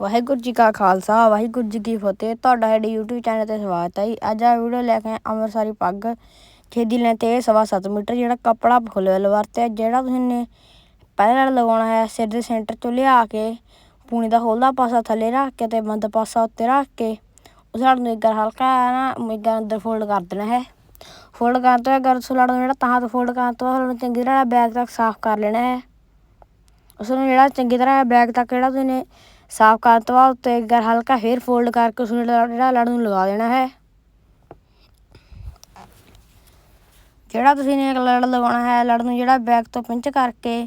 ਵਾਹਿਗੁਰੂ ਜੀ ਕਾ ਖਾਲਸਾ, ਵਾਹਿਗੁਰੂ ਜੀ ਕੀ ਫਤਿਹ। ਤੁਹਾਡਾ ਸਾਡੇ YouTube ਚੈਨਲ ਤੇ ਸਵਾਗਤ ਹੈ ਜੀ। ਅੱਜ ਆ ਵੀਡੀਓ ਲੈ ਕੇ ਆਏ ਅੰਮ੍ਰਿਤਸਰੀ ਪੱਗ ਛੇਦੀ ਲੈਣ ਤੇ ਸਵਾ ਸੱਤ ਮੀਟਰ ਜਿਹੜਾ ਕੱਪੜਾ ਫੁੱਲ ਵੱਲ ਵਰਤਿਆ, ਜਿਹੜਾ ਤੁਸੀਂ ਨੇ ਪਹਿਲਾਂ ਲਗਾਉਣਾ ਹੈ, ਸਿਰ ਦੇ ਸੈਂਟਰ ਤੋਂ ਲਿਆ ਕੇ ਪੂਣੀ ਦਾ ਹੋਲਦਾ ਪਾਸਾ ਥੱਲੇ ਰੱਖ ਕੇ ਤੇ ਬੰਦ ਪਾਸਾ ਉੱਤੇ ਰੱਖ ਕੇ ਉਸ ਨਾਲ ਨੂੰ ਇੱਕ ਹਲਕਾ ਨਾ ਮੇਗਾ ਅੰਦਰ ਫੋਲਡ ਕਰ ਦੇਣਾ ਹੈ। ਫੋਲਡ ਕਰਨ ਤੋਂ ਅਗਰ ਸੁਲੜ ਨੂੰ ਜਿਹੜਾ ਤਾਂ ਤੋਂ ਫੋਲਡ ਕਰਨ ਤੋਂ ਬਾਅਦ ਚੰਗੀ ਤਰ੍ਹਾਂ ਬੈਗ ਤੱਕ ਸਾਫ਼ ਕਰ ਲੈਣਾ ਹੈ। ਉਸ ਨੂੰ ਜਿਹੜਾ ਚੰਗੀ ਤਰ੍ਹਾਂ ਬੈਗ ਤੱਕ ਜਿਹੜਾ ਤੁਸੀਂ ਨੇ ਸਾਫ਼ ਕਰਨ ਤੋਂ ਬਾਅਦ ਉੱਤੇ ਇੱਕ ਹਲਕਾ ਫੇਰ ਫੋਲਡ ਕਰਕੇ ਉਸ ਨੂੰ ਜਿਹੜਾ ਲੜ ਨੂੰ ਲਗਾ ਦੇਣਾ ਹੈ। ਜਿਹੜਾ ਤੁਸੀਂ ਨੇ ਲੜ ਲਗਾਉਣਾ ਹੈ, ਲੜ ਨੂੰ ਜਿਹੜਾ ਬੈਕ ਤੋਂ ਪਿੰਚ ਕਰਕੇ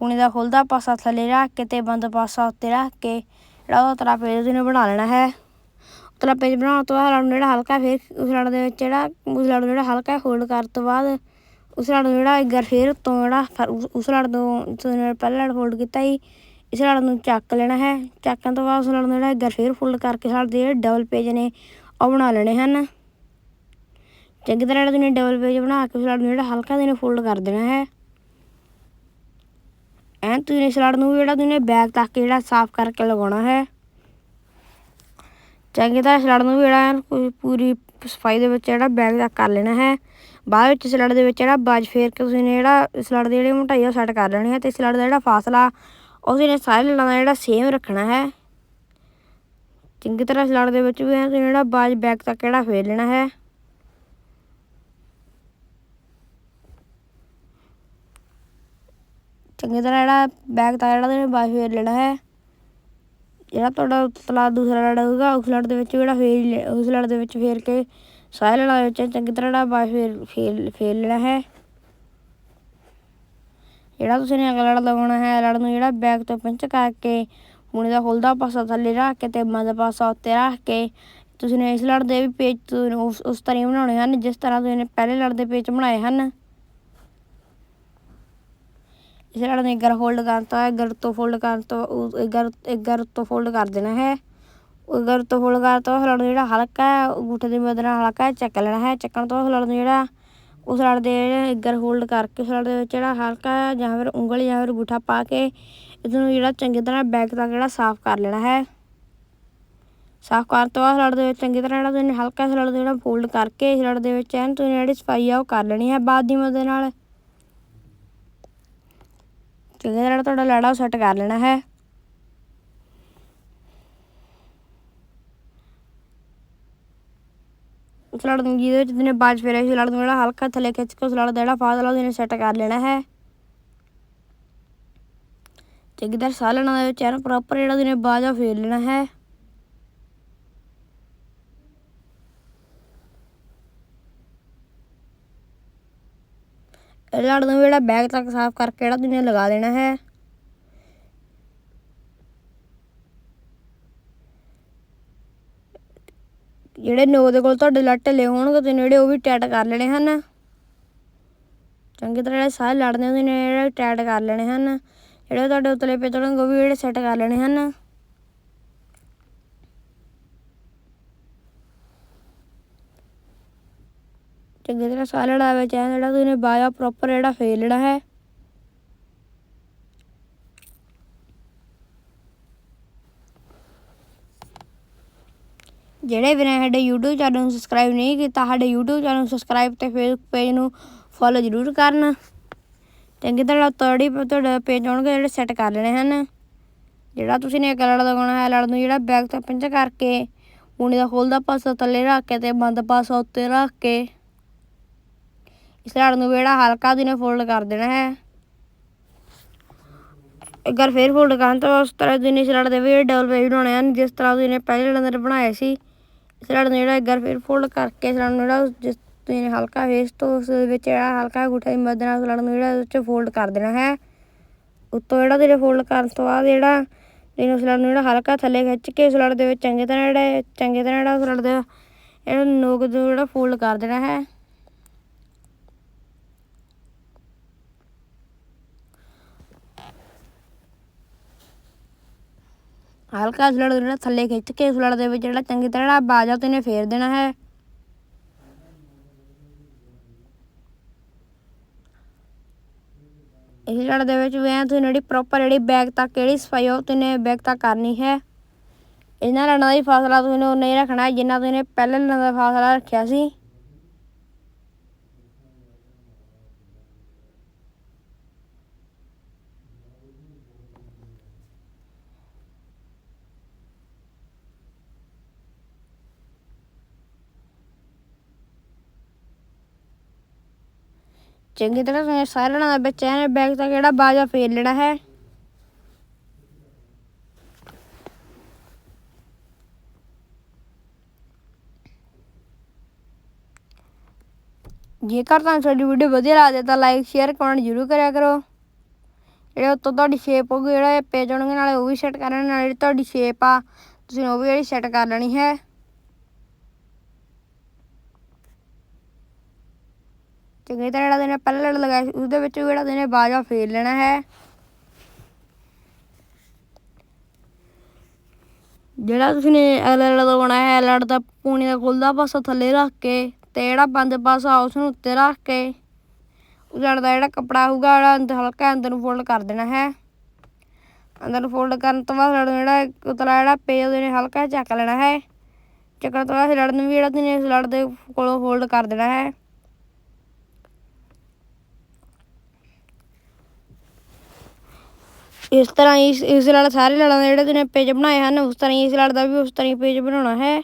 ਪੂਣੀ ਦਾ ਖੁੱਲਦਾ ਪਾਸਾ ਥੱਲੇ ਰੱਖ ਕੇ ਤੇ ਬੰਦ ਪਾਸਾ ਉੱਤੇ ਰੱਖ ਕੇ ਜਿਹੜਾ ਉਹ ਤਰਾ ਪੇਜ ਤੁਸੀਂ ਨੇ ਬਣਾ ਲੈਣਾ ਹੈ। ਉਤਲਾ ਪੇਜ ਬਣਾਉਣ ਤੋਂ ਬਾਅਦ ਲੜ ਨੂੰ ਜਿਹੜਾ ਹਲਕਾ ਫੇਰ ਉਸ ਲੜ ਦੇ ਵਿੱਚ ਜਿਹੜਾ, ਉਸ ਲੜ ਨੂੰ ਜਿਹੜਾ ਹਲਕਾ ਫੋਲਡ ਕਰਨ ਤੋਂ ਬਾਅਦ ਉਸ ਲੜ ਨੂੰ ਜਿਹੜਾ ਇੱਕ ਵਾਰ ਫੇਰ ਤੋਂ ਜਿਹੜਾ ਉਸ ਲੜ ਤੋਂ ਪਹਿਲਾਂ ਲੜ ਫੋਲਡ ਕੀਤਾ ਸੀ ਇਸ ਲੜ ਨੂੰ ਚੱਕ ਲੈਣਾ ਹੈ। ਚੱਕਣ ਤੋਂ ਬਾਅਦ ਉਸ ਲੜ ਨੂੰ ਜਿਹੜਾ ਇੱਕ ਫੇਰ ਫੋਲਡ ਕਰਕੇ ਸਾਡੇ ਜਿਹੜੇ ਡਬਲ ਪੇਜ ਨੇ, ਉਹ ਬਣਾ ਲੈਣੇ ਹਨ। ਚੰਗੀ ਤਰ੍ਹਾਂ ਜਿਹੜਾ ਤੁਸੀਂ ਡਬਲ ਪੇਜ ਬਣਾ ਕੇ ਉਸ ਲੜ ਨੂੰ ਜਿਹੜਾ ਹਲਕਾ ਜਿਹੇ ਫੋਲਡ ਕਰ ਦੇਣਾ ਹੈ। ਐਂ ਤੁਸੀਂ ਇਸ ਲੜ ਨੂੰ ਜਿਹੜਾ ਤੁਸੀਂ ਬੈਗ ਤੱਕ ਜਿਹੜਾ ਸਾਫ਼ ਕਰਕੇ ਲਗਾਉਣਾ ਹੈ। ਚੰਗੀ ਤਰ੍ਹਾਂ ਸਲੜ ਨੂੰ ਵੀ ਜਿਹੜਾ ਪੂਰੀ ਸਫ਼ਾਈ ਦੇ ਵਿੱਚ ਜਿਹੜਾ ਬੈਗ ਤੱਕ ਕਰ ਲੈਣਾ ਹੈ। ਬਾਅਦ ਵਿੱਚ ਸਲੜ ਦੇ ਵਿੱਚ ਜਿਹੜਾ ਬਾਜ ਫੇਰ ਕੇ ਤੁਸੀਂ ਨੇ ਜਿਹੜਾ ਸਲੜ ਦੀ ਜਿਹੜੀ ਮੋਟਾਈ ਉਹ ਸੈੱਟ ਕਰ ਲੈਣੀ ਹੈ ਤੇ ਸਲੜ ਦਾ ਜਿਹੜਾ ਫਾਸਲਾ ਉਸ ਨੇ ਸਾਰੇ ਲੜਾਂ ਦਾ ਜਿਹੜਾ ਸੇਮ ਰੱਖਣਾ ਹੈ। ਚੰਗੀ ਤਰ੍ਹਾਂ ਸਲੜ ਦੇ ਵਿੱਚ ਵੀ ਤੁਸੀਂ ਜਿਹੜਾ ਬਾਜ ਬੈਕ ਤੱਕ ਜਿਹੜਾ ਫੇਰ ਲੈਣਾ ਹੈ। ਚੰਗੀ ਤਰ੍ਹਾਂ ਜਿਹੜਾ ਬੈਕ ਤੱਕ ਜਿਹੜਾ ਤੁਸੀਂ ਬਾਜ ਫੇਰ ਲੈਣਾ ਹੈ। ਜਿਹੜਾ ਤੁਹਾਡਾ ਤਲਾ ਦੂਸਰਾ ਲੜ ਹੋਊਗਾ, ਉਸ ਲੜ ਦੇ ਵਿੱਚ ਜਿਹੜਾ ਫੇਰ ਉਸ ਲੜ ਦੇ ਵਿੱਚ ਫੇਰ ਕੇ ਸਾਰੇ ਲੜਾਂ ਵਿੱਚ ਚੰਗੀ ਤਰ੍ਹਾਂ ਜਿਹੜਾ ਬਾਜ ਫੇਰ ਫੇਰ ਫੇਰ ਲੈਣਾ ਹੈ। ਜਿਹੜਾ ਤੁਸੀਂ ਨੇ ਅਗਲਾ ਲੜ ਲਗਾਉਣਾ ਹੈ ਲੜ ਨੂੰ ਜਿਹੜਾ ਬੈਗ ਤੋਂ ਪਿੰਚ ਕਰਕੇ ਪੂਣੀ ਦਾ ਖੁੱਲਦਾ ਪਾਸਾ ਥੱਲੇ ਰੱਖ ਕੇ ਤੇ ਬੰਦ ਪਾਸਾ ਉੱਤੇ ਰੱਖ ਕੇ ਤੁਸੀਂ ਨੇ ਇਸ ਲੜ ਦੇ ਵੀ ਪੇਜ ਉਸ ਉਸ ਤਰ੍ਹਾਂ ਬਣਾਉਣੇ ਹਨ, ਜਿਸ ਤਰ੍ਹਾਂ ਤੁਸੀਂ ਨੇ ਪਹਿਲੇ ਲੜ ਦੇ ਪੇਜ ਬਣਾਏ ਹਨ। ਇਸ ਲੜ ਨੂੰ ਇਗਰ ਹੋਲਡ ਕਰਨ ਤੋਂ ਇਗਰ ਤੋਂ ਫੋਲਡ ਕਰਨ ਤੋਂ ਇਗਰ ਇਗਰ ਤੋਂ ਫੋਲਡ ਕਰ ਦੇਣਾ ਹੈ। ਇਗਰ ਤੋਂ ਫੋਲਡ ਕਰ ਤੋਂ ਲੜ ਜਿਹੜਾ ਹਲਕਾ ਹੈ ਅੰਗੂਠੇ ਦੀ ਮਦਦ ਨਾਲ ਹਲਕਾ ਚੱਕ ਲੈਣਾ ਹੈ। ਚੱਕਣ ਤੋਂ ਲੜ ਨੂੰ ਜਿਹੜਾ ਉਸ ਲੜ ਦੇ ਇਗਰ ਹੋਲਡ ਕਰਕੇ ਉਸ ਲੜ ਦੇ ਵਿੱਚ ਜਿਹੜਾ ਹਲਕਾ ਜਾਂ ਫਿਰ ਉਂਗਲ ਜਾਂ ਫਿਰ ਅੰਗੂਠਾ ਪਾ ਕੇ ਇਸ ਨੂੰ ਜਿਹੜਾ ਚੰਗੀ ਤਰ੍ਹਾਂ ਬੈਕ ਤੱਕ ਜਿਹੜਾ ਸਾਫ਼ ਕਰ ਲੈਣਾ ਹੈ। ਸਾਫ਼ ਕਰਨ ਤੋਂ ਬਾਅਦ ਲੜ ਦੇ ਵਿੱਚ ਚੰਗੀ ਤਰ੍ਹਾਂ ਜਿਹੜਾ ਤੁਸੀਂ ਹਲਕਾ ਜਿਹਾ ਲੜ ਜਿਹੜਾ ਫੋਲਡ ਕਰਕੇ ਇਸ ਲੜ ਦੇ ਵਿੱਚ ਐਨ ਤੁਸੀਂ ਜਿਹੜੀ ਸਫ਼ਾਈ ਆ ਉਹ ਕਰ ਲੈਣੀ ਹੈ ਬਾਅਦ ਦੀ ਮਦਦ ਨਾਲ। ਚੰਗੀ ਤਰ੍ਹਾਂ ਤੁਹਾਡਾ ਲੜਾ ਸੈੱਟ ਕਰ ਲੈਣਾ ਹੈ। ਉਸ ਲੜ ਨੂੰ ਜਿਹਦੇ ਵਿੱਚ ਜਿਹਨੇ ਬਾਜ ਫੇਰਿਆ ਸੀ ਲੜ ਨੂੰ ਜਿਹੜਾ ਹਲਕਾ ਥੱਲੇ ਖਿੱਚ ਕੇ ਸਲਾੜ ਦਾ ਜਿਹੜਾ ਫਾਸਲਾ ਉਹਨੇ ਸੈੱਟ ਕਰ ਲੈਣਾ ਹੈ। ਚੰਗੀ ਤਰ੍ਹਾਂ ਸਾਹ ਲੈਣਾ ਦੇ ਵਿੱਚ ਪ੍ਰੋਪਰ ਜਿਹੜਾ ਉਹਨੇ ਬਾਜਾ ਫੇਰ ਲੈਣਾ ਹੈ। ਲੜ ਨੂੰ ਜਿਹੜਾ ਬੈਗ ਤੱਕ ਸਾਫ਼ ਕਰਕੇ ਜਿਹੜਾ ਤੁਸੀਂ ਲਗਾ ਦੇਣਾ ਹੈ। ਜਿਹੜੇ ਨੋ ਦੇ ਕੋਲ ਤੁਹਾਡੇ ਲੜ ਢਿੱਲੇ ਹੋਣਗੇ, ਤੇ ਨੇੜੇ ਉਹ ਵੀ ਟੈਟ ਕਰ ਲੈਣੇ ਹਨ। ਚੰਗੀ ਤਰ੍ਹਾਂ ਜਿਹੜੇ ਸਾਰੇ ਲੜਨੇ ਉਹਦੇ ਨੇ ਜਿਹੜੇ ਟੈਟ ਕਰ ਲੈਣੇ ਹਨ। ਜਿਹੜੇ ਤੁਹਾਡੇ ਉਤਲੇ ਪੇ ਉਹ ਵੀ ਜਿਹੜੇ ਸੈੱਟ ਕਰ ਲੈਣੇ ਹਨ। ਚੰਗੀ ਤਰ੍ਹਾਂ ਸਾਰਾ ਲੜਾਵੇ ਚਾਹੇ ਜਿਹੜਾ ਤੁਸੀਂ ਬਾਇਆ ਪ੍ਰੋਪਰ ਜਿਹੜਾ ਫੇਰ ਲੈਣਾ ਹੈ। ਜਿਹੜੇ ਵੀ ਨੇ ਸਾਡੇ YouTube ਚੈਨਲ ਨੂੰ ਸਬਸਕ੍ਰਾਈਬ ਨਹੀਂ ਕੀਤਾ, ਸਾਡੇ YouTube ਚੈਨਲ ਨੂੰ ਸਬਸਕ੍ਰਾਈਬ ਤੇ Facebook ਪੇਜ ਨੂੰ ਫੋਲੋ ਜ਼ਰੂਰ ਕਰਨ। ਚੰਗੀ ਤਰ੍ਹਾਂ ਤੁਹਾਡੀ ਤੁਹਾਡਾ ਪੇਜ ਆਉਣਗੇ ਜਿਹੜੇ ਸੈੱਟ ਕਰ ਲੈਣੇ ਹਨ। ਜਿਹੜਾ ਤੁਸੀਂ ਨੇ ਕਲਰ ਲਗਾਉਣਾ ਹੈ ਲੜ ਨੂੰ ਜਿਹੜਾ ਬੈਕ 'ਤੇ ਪਿੰਚ ਕਰਕੇ ਪੂਣੀ ਦਾ ਖੋਲਦਾ ਪਾਸਾ ਥੱਲੇ ਰੱਖ ਕੇ ਤੇ ਬੰਦ ਪਾਸਾ ਉੱਤੇ ਰੱਖ ਕੇ, ਇਸ ਲੜ ਨੂੰ ਜਿਹੜਾ ਹਲਕਾ ਦਿਨੇ ਫੋਲਡ ਕਰ ਦੇਣਾ ਹੈ। ਇੱਕ ਵਾਰ ਫੇਰ ਫੋਲਡ ਕਰਨ ਤਾਂ ਉਸ ਤਰ੍ਹਾਂ ਦਿਨੇ ਇਸ ਲੜ ਦੇ ਵੀ ਡਬਲ ਪੇਜ ਬਣਾਉਣੇ ਹਨ, ਜਿਸ ਤਰ੍ਹਾਂ ਤੁਸੀਂ ਨੇ ਪਹਿਲੇ ਲੜ ਬਣਾਏ ਸੀ। ਇਸ ਨੂੰ ਜਿਹੜਾ ਇੱਕ ਵਾਰ ਫਿਰ ਫੋਲਡ ਕਰਕੇ ਇਸ ਨੂੰ ਜਿਹੜਾ ਜਿਸ ਤੁਸੀਂ ਹਲਕਾ ਵੇਸ ਤੋਂ ਉਸ ਵਿੱਚ ਜਿਹੜਾ ਹਲਕਾ ਗੁੱਠਾ ਦੀ ਮਦਦ ਨਾਲ ਲੜ ਨੂੰ ਜਿਹੜਾ ਵਿੱਚ ਫੋਲਡ ਕਰ ਦੇਣਾ ਹੈ। ਉੱਤੋਂ ਜਿਹੜਾ ਦਿਨੇ ਫੋਲਡ ਕਰਨ ਤੋਂ ਬਾਅਦ ਜਿਹੜਾ ਦਿਨ ਉਸ ਨੂੰ ਜਿਹੜਾ ਹਲਕਾ ਥੱਲੇ ਖਿੱਚ ਕੇ ਉਸ ਦੇ ਵਿੱਚ ਚੰਗੀ ਤਰ੍ਹਾਂ ਜਿਹੜਾ ਚੰਗੀ ਤਰ੍ਹਾਂ ਜਿਹੜਾ ਉਸ ਲੜ ਦੇ ਇਹਨੂੰ ਨੋਕ ਤੋਂ ਜਿਹੜਾ ਫੋਲਡ ਕਰ ਦੇਣਾ ਹੈ। ਹਲਕਾ ਸਲੜ ਜਿਹੜਾ ਥੱਲੇ ਖਿੱਚ ਕੇ ਸਲੜ ਦੇ ਵਿੱਚ ਜਿਹੜਾ ਚੰਗੀ ਤਰ੍ਹਾਂ ਬਾਜਾ ਤੇ ਨੇ ਫੇਰ ਦੇਣਾ ਹੈ। ਇਸ ਲੜ ਦੇ ਵਿੱਚ ਵੀ ਐ ਤੁਸੀਂ ਜਿਹੜੀ ਪ੍ਰੋਪਰ ਜਿਹੜੀ ਬੈਗ ਤੱਕ ਕਿਹੜੀ ਸਫ਼ਾਈ ਉਹ ਤੇ ਬੈਗ ਤੱਕ ਕਰਨੀ ਹੈ। ਇਹਨਾਂ ਲੜਾਂ ਦਾ ਹੀ ਫਾਸਲਾ ਤੁਸੀਂ ਉਨਾ ਰੱਖਣਾ ਜਿੰਨਾ ਤੁਸੀਂ ਪਹਿਲੇ ਲੜਾਂ ਦਾ ਫਾਸਲਾ ਰੱਖਿਆ ਸੀ। ਚੰਗੀ ਤਰ੍ਹਾਂ ਤੁਸੀਂ ਸਾਰੇ ਦਾ ਵਿੱਚ ਐਨ ਬੈਗ ਤੱਕ ਜਿਹੜਾ ਬਾਜਾ ਫੇਰ ਲੈਣਾ ਹੈ? ਜੇਕਰ ਤੁਹਾਨੂੰ ਸਾਡੀ ਵੀਡੀਓ ਵਧੀਆ ਲੱਗਦੀ ਤਾਂ ਲਾਈਕ ਸ਼ੇਅਰ ਕਮੈਂਟ ਜ਼ਰੂਰ ਕਰਿਆ ਕਰੋ। ਜਿਹੜੇ ਉੱਤੋਂ ਤੁਹਾਡੀ ਸ਼ੇਪ ਹੋਊਗੀ, ਜਿਹੜਾ ਪੇਜ ਹੋਣਗੇ ਨਾਲੇ ਉਹ ਵੀ ਸੈੱਟ ਕਰ ਲੈਣਾ, ਨਾਲੇ ਜਿਹੜੀ ਤੁਹਾਡੀ ਸ਼ੇਪ ਆ, ਤੁਸੀਂ ਉਹ ਵੀ ਜਿਹੜੀ ਸੈੱਟ ਕਰ ਲੈਣੀ ਹੈ। ਚੰਗੀ ਤਰ੍ਹਾਂ ਜਿਹੜਾ ਦਿਨੇ ਪਹਿਲਾਂ ਲੜ ਲਗਾਇਆ ਸੀ, ਉਹਦੇ ਵਿੱਚ ਜਿਹੜਾ ਦਿਨੇ ਬਾਜਾ ਫੇਰ ਲੈਣਾ ਹੈ। ਜਿਹੜਾ ਤੁਸੀਂ ਨੇ ਅਗਲਾ ਲੜ ਲਗਾਉਣਾ ਹੈ, ਲੜ ਦਾ ਪੂਣੀ ਦਾ ਖੁੱਲਦਾ ਪਾਸਾ ਥੱਲੇ ਰੱਖ ਕੇ ਤੇ ਜਿਹੜਾ ਬੰਦ ਪਾਸਾ ਉਸ ਨੂੰ ਉੱਤੇ ਰੱਖ ਕੇ ਉਹ ਲੜ ਦਾ ਜਿਹੜਾ ਕੱਪੜਾ ਹੋਊਗਾ, ਜਿਹੜਾ ਅੰਦਰ ਹਲਕਾ ਅੰਦਰ ਨੂੰ ਫੋਲਡ ਕਰ ਦੇਣਾ ਹੈ। ਅੰਦਰ ਨੂੰ ਫੋਲਡ ਕਰਨ ਤੋਂ ਬਾਅਦ ਲੜ ਜਿਹੜਾ ਉਤਲਾ ਜਿਹੜਾ ਪੇਜ ਉਹਦੇ ਨੇ ਹਲਕਾ ਚੱਕ ਲੈਣਾ ਹੈ। ਚੱਕਣ ਤੋਂ ਬਾਅਦ ਲੜ ਨੂੰ ਵੀ ਜਿਹੜਾ ਤੁਸੀਂ ਇਸ ਲੜ ਦੇ ਕੋਲੋਂ ਫੋਲਡ ਕਰ ਦੇਣਾ ਹੈ। ਇਸ ਤਰ੍ਹਾਂ ਇਸ ਇਸ ਲੜ ਸਾਰੇ ਲੜਾਂ ਦੇ ਜਿਹੜੇ ਤੁਸੀਂ ਪੇਜ ਬਣਾਏ ਹਨ, ਉਸ ਤਰ੍ਹਾਂ ਹੀ ਇਸ ਲੜ ਦਾ ਵੀ ਉਸ ਤਰ੍ਹਾਂ ਹੀ ਪੇਜ ਬਣਾਉਣਾ ਹੈ।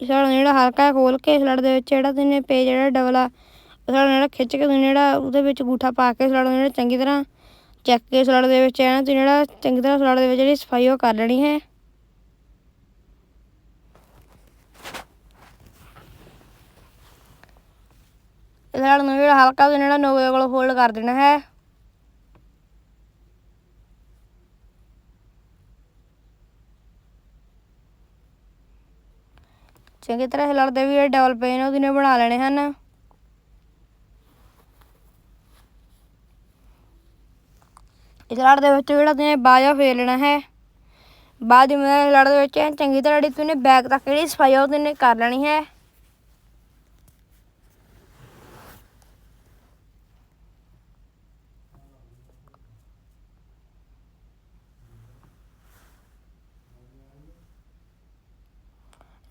ਇਸ ਲੜ ਨੂੰ ਜਿਹੜਾ ਹਲਕਾ ਜਿਹਾ ਖੋਲ ਕੇ ਇਸ ਲੜ ਦੇ ਵਿੱਚ ਜਿਹੜਾ ਤੁਸੀਂ ਪੇਜ ਜਿਹੜਾ ਡਬਲ ਆ, ਇਸ ਲੜ ਜਿਹੜਾ ਖਿੱਚ ਕੇ ਤੁਸੀਂ ਜਿਹੜਾ ਉਹਦੇ ਵਿੱਚ ਅੰਗੂਠਾ ਪਾ ਕੇ ਇਸ ਲੜ ਨੂੰ ਜਿਹੜਾ ਚੰਗੀ ਤਰ੍ਹਾਂ ਚੱਕ ਕੇ ਇਸ ਲੜ ਦੇ ਵਿੱਚ ਹੈ ਤੁਸੀਂ ਜਿਹੜਾ ਚੰਗੀ ਤਰ੍ਹਾਂ ਇਸ ਲੜ ਦੇ ਵਿੱਚ ਜਿਹੜੀ ਸਫ਼ਾਈ ਉਹ ਕਰ ਲੈਣੀ ਹੈ। ਇਸ ਨੂੰ ਜਿਹੜਾ ਹਲਕਾ ਤੁਸੀਂ ਜਿਹੜਾ ਨੋਵੇ ਕੋਲ ਫੋਲਡ ਕਰ ਦੇਣਾ ਹੈ। ਚੰਗੀ ਤਰ੍ਹਾਂ ਇਸ ਵੀ ਜਿਹੜੇ ਡਬਲ ਪੇਜ ਨੇ ਬਣਾ ਲੈਣੇ ਹਨ। ਇਸ ਲੜ ਦੇ ਵਿੱਚ ਜਿਹੜਾ ਤੁਸੀਂ ਬਾਜਾ ਫੇਰ ਲੈਣਾ ਹੈ। ਬਾਅਦ ਵਿੱਚ ਲੜ ਦੇ ਵਿੱਚ ਚੰਗੀ ਤਰ੍ਹਾਂ ਜਿਹੜੀ ਤੁਸੀਂ ਬੈਕ ਤੱਕ ਜਿਹੜੀ ਸਫ਼ਾਈ ਉਹ ਤੁਸੀਂ ਕਰ ਲੈਣੀ ਹੈ।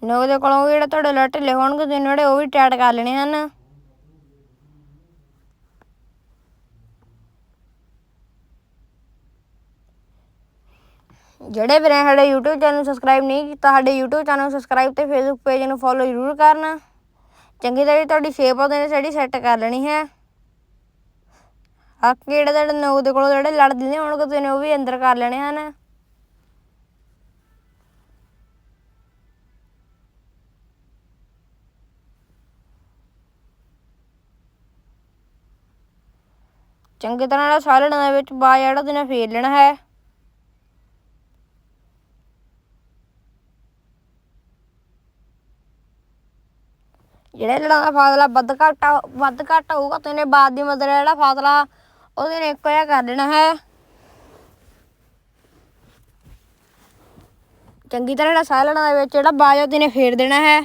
ਨੋਕ ਦੇ ਕੋਲੋਂ ਵੀ ਜਿਹੜਾ ਤੁਹਾਡੇ ਲੜ ਢਿੱਲੇ ਹੋਣਗੇ, ਤੁਸੀਂ ਜਿਹੜੇ ਉਹ ਵੀ ਟਾਈਟ ਕਰ ਲੈਣੇ ਹਨ। ਜਿਹੜੇ ਵੀਰੇ ਸਾਡੇ YouTube ਚੈਨਲ ਨੂੰ ਸਬਸਕ੍ਰਾਈਬ ਨਹੀਂ ਕੀਤਾ, ਸਾਡੇ YouTube ਚੈਨਲ ਨੂੰ ਸਬਸਕ੍ਰਾਈਬ ਤੇ Facebook ਪੇਜ ਨੂੰ ਫੋਲੋ ਜ਼ਰੂਰ ਕਰਨਾ। ਚੰਗੀ ਤਰ੍ਹਾਂ ਤੁਹਾਡੀ ਸ਼ੇਪ ਉਹਦੇ ਨੇ ਜਿਹੜੀ ਸੈੱਟ ਕਰ ਲੈਣੀ ਹੈ। ਬਾਕੀ ਜਿਹੜੇ ਤੁਹਾਡੇ ਨੋਕ ਦੇ ਕੋਲੋਂ ਜਿਹੜੇ ਲੜ ਦਿੰਦੇ ਹੋਣਗੇ, ਤੁਸੀਂ ਉਹ ਵੀ ਅੰਦਰ ਕਰ ਲੈਣੇ ਹਨ। ਚੰਗੀ ਤਰ੍ਹਾਂ ਨਾਲ ਸਾਲਣ ਦੇ ਵਿੱਚ ਬਾਜ ਜਿਹੜਾ ਉਹਦੇ ਨਾਲ ਫੇਰ ਲੈਣਾ ਹੈ। ਜਿਹੜਾ ਲੜਾਂ ਦਾ ਫਾਸਲਾ ਵੱਧ ਘੱਟ ਵੱਧ ਘੱਟ ਹੋਊਗਾ ਤੁਸੀਂ ਬਾਅਦ ਦੀ ਮਦਦ ਜਿਹੜਾ ਫਾਸਲਾ ਉਹਦੇ ਨੇ ਇੱਕੋ ਜਿਹਾ ਕਰ ਦੇਣਾ ਹੈ। ਚੰਗੀ ਤਰ੍ਹਾਂ ਜਿਹੜਾ ਸਾਹ ਲੜਾਂ ਦੇ ਵਿੱਚ ਜਿਹੜਾ ਬਾਜ ਉਹਦੇ ਨੇ ਫੇਰ ਦੇਣਾ ਹੈ।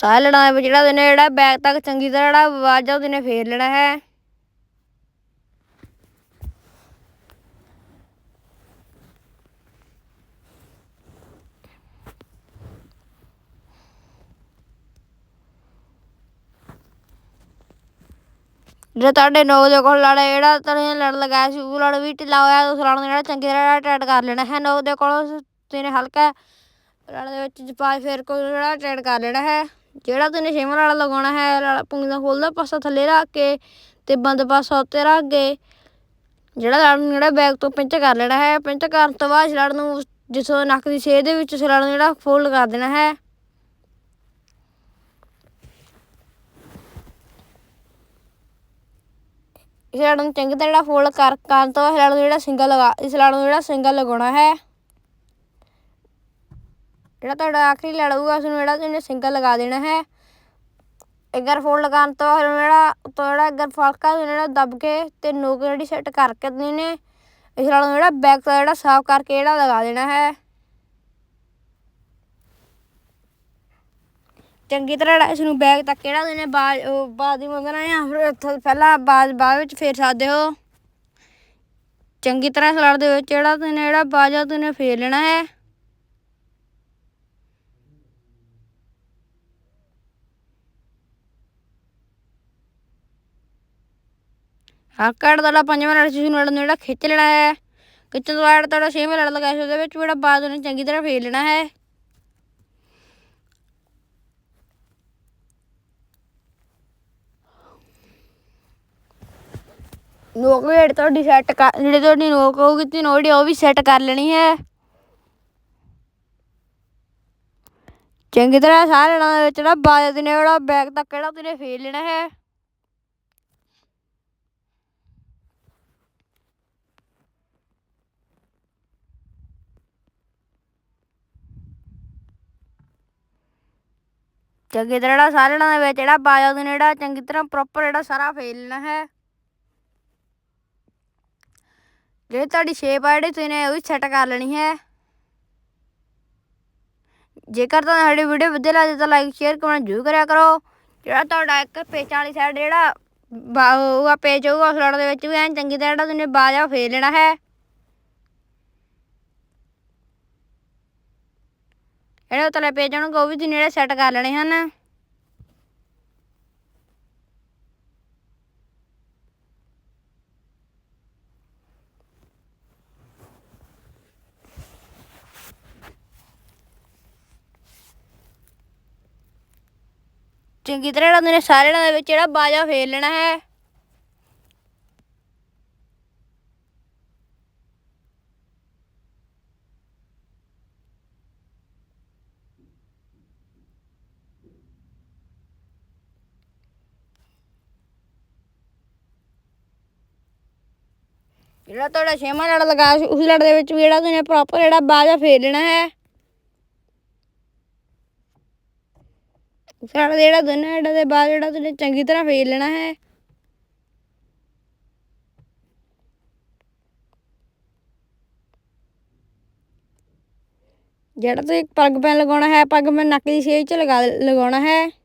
ਸਾਹ ਲੜਾਂ ਦੇ ਵਿੱਚ ਜਿਹੜਾ ਉਹਨੇ ਜਿਹੜਾ ਬੈਗ ਤੱਕ ਚੰਗੀ ਤਰ੍ਹਾਂ ਜਿਹੜਾ ਆਵਾਜ਼ ਆ, ਉਹਦੇ ਨੇ ਫੇਰ ਲੈਣਾ ਹੈ। ਜਿਹੜਾ ਤੁਹਾਡੇ ਨੋ ਦੇ ਕੋਲ ਲੜ, ਜਿਹੜਾ ਤੁਸੀਂ ਲੜ ਲਗਾਇਆ ਸੀ, ਉਹ ਲੜ ਵੀ ਢਿੱਲਾ ਹੋਇਆ, ਉਸ ਲੜ ਨੂੰ ਜਿਹੜਾ ਚੰਗੀ ਤਰ੍ਹਾਂ ਟਾਈਟ ਕਰ ਲੈਣਾ ਹੈ। ਨੋ ਦੇ ਕੋਲ ਤੁਸੀਂ ਹਲਕਾ ਲੜ ਦੇ ਵਿੱਚ ਜਪਾਜ ਫੇਰ ਕੋ ਜਿਹੜਾ ਟਾਈਟ ਕਰ ਲੈਣਾ ਹੈ। ਜਿਹੜਾ ਤੁਸੀਂ ਛੇਵਾਂ ਲੜ ਲਗਾਉਣਾ ਹੈ ਲੜ ਪੁੰਗੀ ਦਾ ਖੋਲਦਾ ਪਾਸਾ ਥੱਲੇ ਰੱਖ ਕੇ ਤੇ ਬੰਦ ਪਾਸਾ ਉੱਤੇ ਰੱਖ ਕੇ ਜਿਹੜਾ ਲੜ ਨੂੰ ਜਿਹੜਾ ਬੈਗ ਤੋਂ ਪਿੰਚ ਕਰ ਲੈਣਾ ਹੈ ਪਿੰਚ ਕਰਨ ਤੋਂ ਬਾਅਦ ਇਸ ਲੜ ਨੂੰ ਜਿੱਥੋਂ ਨੱਕ ਦੀ ਛੇਦ ਦੇ ਵਿੱਚ ਉਸ ਨੂੰ ਜਿਹੜਾ ਫੋਲਡ ਕਰ ਦੇਣਾ ਹੈ। ਇਸ ਲੜ ਨੂੰ ਚੰਗੀ ਤਰ੍ਹਾਂ ਜਿਹੜਾ ਫੋਲਡ ਕਰ, ਕਰਨ ਤੋਂ ਬਾਅਦ ਇਸ ਲੜ ਨੂੰ ਜਿਹੜਾ ਸਿੰਗਲ ਲਗਾ, ਇਸ ਲੜ ਨੂੰ ਜਿਹੜਾ ਸਿੰਗਲ ਲਗਾਉਣਾ ਹੈ। ਜਿਹੜਾ ਤੁਹਾਡਾ ਆਖਰੀ ਲੜ ਹੋਊਗਾ ਉਸ ਨੂੰ ਜਿਹੜਾ ਤੁਸੀਂ ਸਿੰਗਲ ਲਗਾ ਦੇਣਾ ਹੈ। ਇੱਧਰ ਫੋਲਡ ਕਰਨ ਤੋਂ ਬਾਅਦ ਜਿਹੜਾ ਜਿਹੜਾ ਇੱਧਰ ਫਲਕਾ ਜਿਹੜਾ ਦੱਬ ਕੇ ਤੇ ਨੋਕ ਜਿਹੜੀ ਸੈੱਟ ਕਰਕੇ ਤੁਸੀਂ ਨੇ, ਇਸ ਨਾਲ ਜਿਹੜਾ ਬੈਕ ਤੋਂ ਜਿਹੜਾ ਸਾਫ਼ ਕਰਕੇ ਜਿਹੜਾ ਲਗਾ ਦੇਣਾ ਹੈ। ਚੰਗੀ ਤਰ੍ਹਾਂ ਜਿਹੜਾ ਇਸ ਨੂੰ ਬੈਗ ਤੱਕ ਕਿਹੜਾ ਤੁਸੀਂ ਨੇ ਬਾਜ ਉਹ ਬਾਜ ਮੰਗਣਾ ਹੈ ਫਿਰ ਇੱਥੋਂ ਪਹਿਲਾਂ ਬਾਜ ਬਾਅਦ ਵਿੱਚ ਫੇਰ ਸਕਦੇ ਹੋ ਚੰਗੀ ਤਰ੍ਹਾਂ ਸਲੜ ਦੇ ਵਿੱਚ ਜਿਹੜਾ ਤੁਸੀਂ ਜਿਹੜਾ ਬਾਜਾ ਤੁਸੀਂ ਫੇਰ ਲੈਣਾ ਹੈ। ਹੱਕੜ ਦਾ ਪੰਜਵਾਂ ਲੜ ਸੀ ਲੜਨ ਨੂੰ ਜਿਹੜਾ ਖਿੱਚ ਲੈਣਾ ਹੈ ਖਿੱਚਣ ਤੋਂ ਬਾਅਦ ਤੁਹਾਡਾ ਛੇਵਾਂ ਲੜ ਲਗਾ ਸੀ ਉਹਦੇ ਵਿੱਚ ਜਿਹੜਾ ਬਾਜ ਉਹਨੇ ਚੰਗੀ ਤਰ੍ਹਾਂ ਫੇਰ ਲੈਣਾ ਹੈ ਨੋਕ ਵੀ ਜਿਹੜੀ ਤੁਹਾਡੀ ਸੈੱਟ ਕਰ ਜਿਹੜੀ ਤੁਹਾਡੀ ਨੋਕ ਹੋਊਗੀ ਤੇ ਨੋੜੀ ਉਹ ਵੀ ਸੈੱਟ ਕਰ ਲੈਣੀ ਹੈ ਚੰਗੀ ਤਰ੍ਹਾਂ ਸਾਰੇ ਲੜਾਂ ਵਿੱਚ ਜਿਹੜਾ ਬਾਜ ਨੇ ਜਿਹੜਾ ਬੈਗ ਤੱਕ ਜਿਹੜਾ ਤੁਸੀਂ ਫੇਰ ਲੈਣਾ ਹੈ ਚੰਗੀ ਤਰ੍ਹਾਂ ਜਿਹੜਾ ਸਾਰੇ ਲੜਾਂ ਦੇ ਵਿੱਚ ਜਿਹੜਾ ਬਾਜ਼ਾ ਨੇ ਜਿਹੜਾ ਚੰਗੀ ਤਰ੍ਹਾਂ ਪ੍ਰੋਪਰ ਜਿਹੜਾ ਸਾਰਾ ਫੇਰ ਲੈਣਾ ਹੈ। ਜਿਹੜੀ ਤੁਹਾਡੀ ਸ਼ੇਪ ਆ ਜਿਹੜੀ, ਤੁਸੀਂ ਨੇ ਉਹ ਵੀ ਸੈੱਟ ਕਰ ਲੈਣੀ ਹੈ। ਜੇਕਰ ਤੁਹਾਨੂੰ ਸਾਡੀ ਵੀਡੀਓ ਵਧੀਆ ਲੱਗਦੀ ਤਾਂ ਲਾਈਕ ਸ਼ੇਅਰ ਕਮੈਂਟ ਜ਼ਰੂਰ ਕਰਿਆ ਕਰੋ। ਜਿਹੜਾ ਤੁਹਾਡਾ ਇੱਕ ਪੇਚਾਂ ਵਾਲੀ ਸਾਈਡ ਜਿਹੜਾ, ਬਾ- ਹੋਊਗਾ ਪੇਚ ਹੋਊਗਾ ਉਸ ਲੜ ਦੇ ਵਿੱਚ ਵੀ ਐਨ ਚੰਗੀ ਤਰ੍ਹਾਂ ਜਿਹੜਾ ਤੁਸੀਂ ਬਾਜਾ ਫੇਰ ਲੈਣਾ ਹੈ। ਜਿਹੜੇ ਉਤਲੇ ਪੇਜ ਹੋਣਗੇ ਉਹ ਵੀ ਤੁਸੀਂ ਜਿਹੜੇ ਸੈੱਟ ਕਰ ਲੈਣੇ ਹਨ। ਚੰਗੀ ਤਰ੍ਹਾਂ ਜਿਹੜਾ ਸਾਰੇ ਦੇ ਵਿੱਚ ਜਿਹੜਾ ਬਾਜਾ ਫੇਰ ਲੈਣਾ ਹੈ। ਜਿਹੜਾ ਤੁਹਾਡਾ ਛੇਵਾਂ ਲੜ ਲਗਾ ਸੀ, ਉਸ ਲੜ ਦੇ ਵਿੱਚ ਵੀ ਜਿਹੜਾ ਤੁਸੀਂ ਪ੍ਰੋਪਰ ਜਿਹੜਾ ਬਾਜਾ ਫੇਰ ਲੈਣਾ ਹੈ। ਉਸ ਲੜ ਦੇ ਜਿਹੜਾ ਦੋਨਾਂ ਲੜਾਂ ਦੇ ਬਾਅਦ ਜਿਹੜਾ ਤੁਸੀਂ ਚੰਗੀ ਤਰ੍ਹਾਂ ਫੇਰ ਲੈਣਾ ਹੈ। ਜਿਹੜਾ ਤੁਸੀਂ ਪੱਗ ਪੈਨ ਲਗਾਉਣਾ ਹੈ, ਪੱਗ ਪੈਨ ਨੱਕ ਦੀ ਛੇਦ 'ਚ ਲਗਾ ਲਗਾਉਣਾ ਹੈ।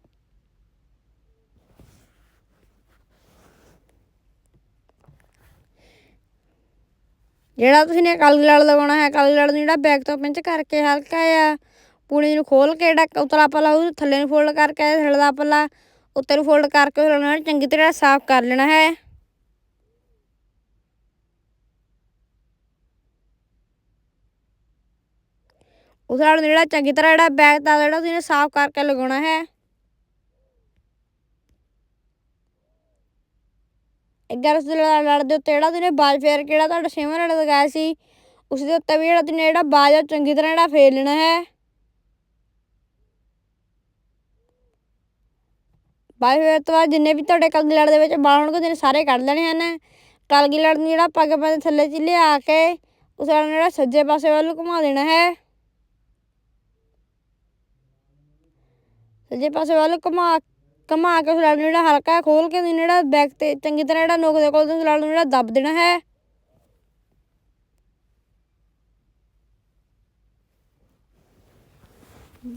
ਜਿਹੜਾ ਤੁਸੀਂ ਨੇ ਕਾਲੀ ਲੜ ਲਗਾਉਣਾ ਹੈ ਕਾਲੀ ਲੜ ਨੂੰ ਜਿਹੜਾ ਬੈਕ ਤੋਂ ਪਿੰਚ ਕਰਕੇ ਹਲਕਾ ਆ ਪੂਣੀ ਨੂੰ ਖੋਲ ਕੇ ਜਿਹੜਾ ਉਤਲਾ ਪੱਲਾ ਉਹ ਥੱਲੇ ਨੂੰ ਫੋਲਡ ਕਰਕੇ ਥੱਲੇ ਦਾ ਪੱਲਾ ਉੱਤੇ ਨੂੰ ਫੋਲਡ ਕਰਕੇ ਉਸ ਨਾਲ ਚੰਗੀ ਤਰ੍ਹਾਂ ਸਾਫ਼ ਕਰ ਲੈਣਾ ਹੈ। ਉਸ ਨਾਲ ਜਿਹੜਾ ਚੰਗੀ ਤਰ੍ਹਾਂ ਜਿਹੜਾ ਬੈਗ ਦਾ ਜਿਹੜਾ ਤੁਸੀਂ ਸਾਫ਼ ਕਰਕੇ ਲਗਾਉਣਾ ਹੈ। ਗਿਆਰਾਂ ਸੌ ਲੜ ਲੜ ਦੇ ਉੱਤੇ ਜਿਹੜਾ ਤੁਸੀਂ ਬਾਜ ਫੇਰ ਕੇ ਤੁਹਾਡਾ ਛੇਵਾਂ ਲੜ ਲਗਾਇਆ ਸੀ, ਉਸ ਦੇ ਉੱਤੇ ਵੀ ਜਿਹੜਾ ਤੁਸੀਂ ਜਿਹੜਾ ਬਾਜ ਚੰਗੀ ਤਰ੍ਹਾਂ ਜਿਹੜਾ ਫੇਰ ਲੈਣਾ ਹੈ। ਬਾਜ ਫੇਰ ਤੋਂ ਬਾਅਦ ਜਿੰਨੇ ਵੀ ਤੁਹਾਡੇ ਕਲਗੀ ਲੜ ਦੇ ਵਿੱਚ ਬਾਲ ਹੋਣਗੇ ਤੁਸੀਂ ਸਾਰੇ ਕੱਢ ਲੈਣੇ ਹਨ। ਕਲਗੀ ਲੜ ਨੂੰ ਜਿਹੜਾ ਪੱਗ ਪਾ ਥੱਲੇ ਚ ਲਿਆ ਕੇ, ਉਸ ਲੜ ਨੂੰ ਜਿਹੜਾ ਸੱਜੇ ਪਾਸੇ ਵੱਲ ਨੂੰ ਘੁਮਾ ਦੇਣਾ ਹੈ। ਸੱਜੇ ਪਾਸੇ ਵੱਲ ਘੁਮਾ ਘੁਮਾ ਕੇ ਉਸ ਨੂੰ ਜਿਹੜਾ ਹਲਕਾ ਖੋਲ ਕੇ ਤੁਸੀਂ ਜਿਹੜਾ ਬੈਕ ਤੇ ਚੰਗੀ ਤਰ੍ਹਾਂ ਜਿਹੜਾ ਨੋਕ ਦੇ ਕੋਲ ਤੁਸੀਂ ਲੜ ਨੂੰ ਜਿਹੜਾ ਦੱਬ ਦੇਣਾ ਹੈ।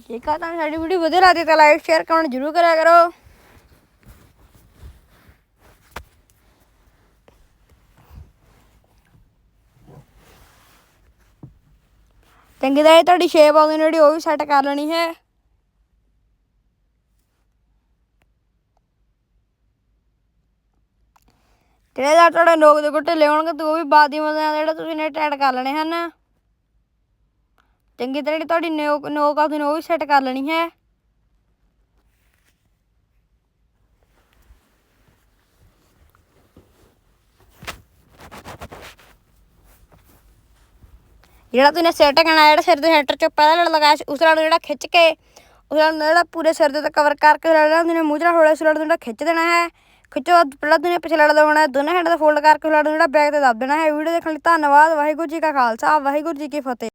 ਜੇਕਰ ਤੁਹਾਨੂੰ ਸਾਡੀ ਵੀਡੀਓ ਵਧੀਆ ਲੱਗਦੀ ਤਾਂ ਲਾਈਕ ਸ਼ੇਅਰ ਕਮੈਂਟ ਜ਼ਰੂਰ ਕਰਿਆ ਕਰੋ। ਚੰਗੀ ਤਰ੍ਹਾਂ ਤੁਹਾਡੀ ਸ਼ੇਪ ਆਉਂਦੀ ਜਿਹੜੀ ਉਹ ਵੀ ਸੈੱਟ ਕਰ ਲੈਣੀ ਹੈ। ਜਿਹੜੇ ਦਾ ਤੁਹਾਡੇ ਨੋਕ ਦੇ ਗੁੱਟੇ ਲਿਆਉਣਗੇ, ਤੇ ਉਹ ਵੀ ਬਾਦੀ ਮਜ਼ਾਂ ਜਿਹੜਾ ਤੁਸੀਂ ਨੇ ਟੈਡ ਕਰ ਲੈਣੇ ਹਨ। ਚੰਗੀ ਤਰ੍ਹਾਂ ਜਿਹੜੀ ਤੁਹਾਡੀ ਨੋਕ ਨੋਕ ਆ, ਤੁਸੀਂ ਉਹ ਵੀ ਸੈੱਟ ਕਰ ਲੈਣੀ ਹੈ। ਜਿਹੜਾ ਤੁਸੀਂ ਸੈੱਟ ਕਰਨਾ ਜਿਹੜਾ ਸਿਰ ਦੇ ਹੈਂਟਰ ਚੋਂ ਪਹਿਲਾਂ ਲੜ ਲਗਾਇਆ ਉਸ ਨਾਲ ਜਿਹੜਾ ਖਿੱਚ ਕੇ, ਉਸ ਨਾਲ ਜਿਹੜਾ ਪੂਰੇ ਸਿਰ ਦੇ ਉੱਤੇ ਕਵਰ ਕਰਕੇ ਜਿਹੜਾ ਤੁਸੀਂ ਮੂੰਹ ਜਿਹੜਾ ਹੋਲਾ ਉਸ ਨਾਲ ਜਿਹੜਾ ਖਿੱਚ ਦੇਣਾ ਹੈ। ਖਿੱਚੋ, ਪਹਿਲਾਂ ਤੁਸੀਂ ਪਿੱਛੇ ਲੜ ਲਗਾਉਣਾ ਹੈ ਦੋਨੇ ਹੈਂਡ ਦਾ ਫੋਲਡ ਕਰਕੇ ਲੜ ਜਿਹੜਾ ਬੈਕ ਤੇ ਦੱਬ ਦੇਣਾ ਹੈ ਵੀਡੀਓ ਦੇਖਣ ਲਈ ਧੰਨਵਾਦ, ਵਾਹਿਗੁਰੂ ਜੀ ਕਾ ਖਾਲਸਾ, ਵਾਹਿਗੁਰੂ ਜੀ ਕੀ ਫਤਿਹ।